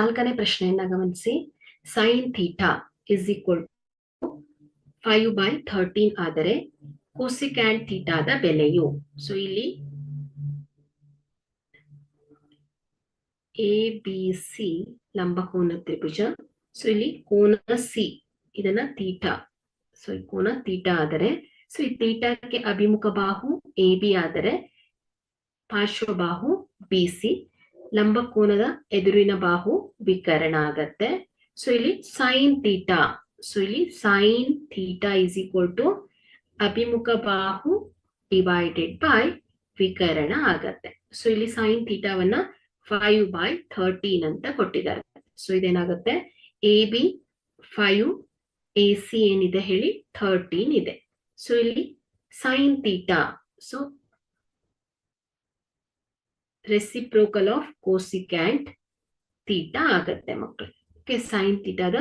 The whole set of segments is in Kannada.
ನಾಲ್ಕನೇ ಪ್ರಶ್ನೆಯನ್ನ ಗಮನಿಸಿ. Sine theta is equal five by thirteen ಆದರೆ ಕೋಸಿಕ್ಯಾಂಡ್ ಥೀಟಾದ ಬೆಲೆಯು. ಸೊ ಇಲ್ಲಿ ಎ ಬಿ ಸಿ ಲಂಬಕೋನ ತ್ರಿಭುಜ. ಸೊ ಇಲ್ಲಿ ಕೋನ ಸಿ ಇದನ್ನ ತೀಟಾ ಸೊ ಈ ಕೋನ ತೀಟಾ ಆದರೆ ಸೊ ಈ ತೀಟಾಕ್ಕೆ ಅಭಿಮುಖ ಬಾಹು ಎ ಬಿ ಆದರೆ ಪಾರ್ಶ್ವಬಾಹು ಬಿ ಸಿ ಲಂಬಕೋನದ ಎದುರಿನ ಬಾಹು ವಿಕರಣ ಆಗತ್ತೆ. ಸೊ ಇಲ್ಲಿ ಸೈನ್ ಥೀಟಾ ಸೊ ಇಲ್ಲಿ sine theta is equal to ಅಭಿಮುಖ ಬಾಹು ಡಿವೈಡೆಡ್ ಬೈ ವಿಕರಣ ಆಗತ್ತೆ. ಸೊ ಇಲ್ಲಿ ಸೈನ್ ಥೀಟಾವನ್ನ ಫೈವ್ ಬೈ ಥರ್ಟೀನ್ ಅಂತ ಕೊಟ್ಟಿದ್ದಾರೆ. So ಇದೇನಾಗುತ್ತೆ? A B five A C ಏನಿದೆ ಹೇಳಿ? ಥರ್ಟೀನ್ ಇದೆ. ಸೊ ಇಲ್ಲಿ sine theta so reciprocal of cosecant theta ಆಗತ್ತೆ ಮಕ್ಕಳು ಓಕೆ ಸೈನ್ ತೀಟಾದ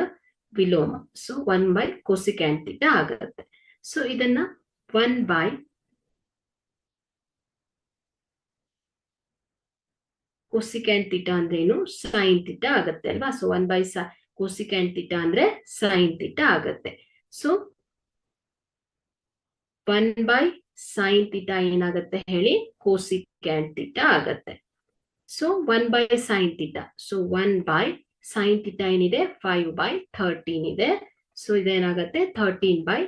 ವಿಲೋಮ. So one by cosecant theta ಆಗತ್ತೆ. ಸೊ ಇದನ್ನ ಒನ್ ಬೈ ಕೋಸಿಕ್ಯಾಂಟ್ ತೀಟಾ ಅಂದ್ರೆ ಏನು ಸೈನ್ ತೀಟಾ ಆಗತ್ತೆ ಅಲ್ವಾ? So one by cosecant theta ಅಂದ್ರೆ ಸೈನ್ ತೀಟಾ ಆಗತ್ತೆ. So one by sine theta ಏನಾಗತ್ತೆ ಹೇಳಿ? ಕೋಸಿಕ್ಯಾಂಟ್ ತೀಟಾ ಆಗತ್ತೆ. So one by sine theta so one by sine theta ಏನಿದೆ? ಫೈವ್ ಬೈ ಥರ್ಟೀನ್ ಇದೆ. ಸೊ ಇದೇನಾಗತ್ತೆ? ಥರ್ಟೀನ್ ಬೈ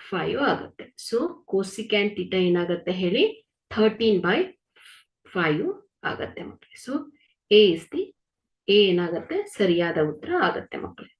ಫೈವ್ ಆಗುತ್ತೆ. ಸೊ ಕೋಸಿಕ್ಯಾಂಟ್ ಥೀಟಾ ಏನಾಗತ್ತೆ ಹೇಳಿ? ಥರ್ಟೀನ್ ಬೈ ಫೈವ್ ಆಗತ್ತೆ ಮಕ್ಕಳು so A is the A ಏನಾಗತ್ತೆ? ಸರಿಯಾದ ಉತ್ತರ ಆಗತ್ತೆ ಮಕ್ಕಳು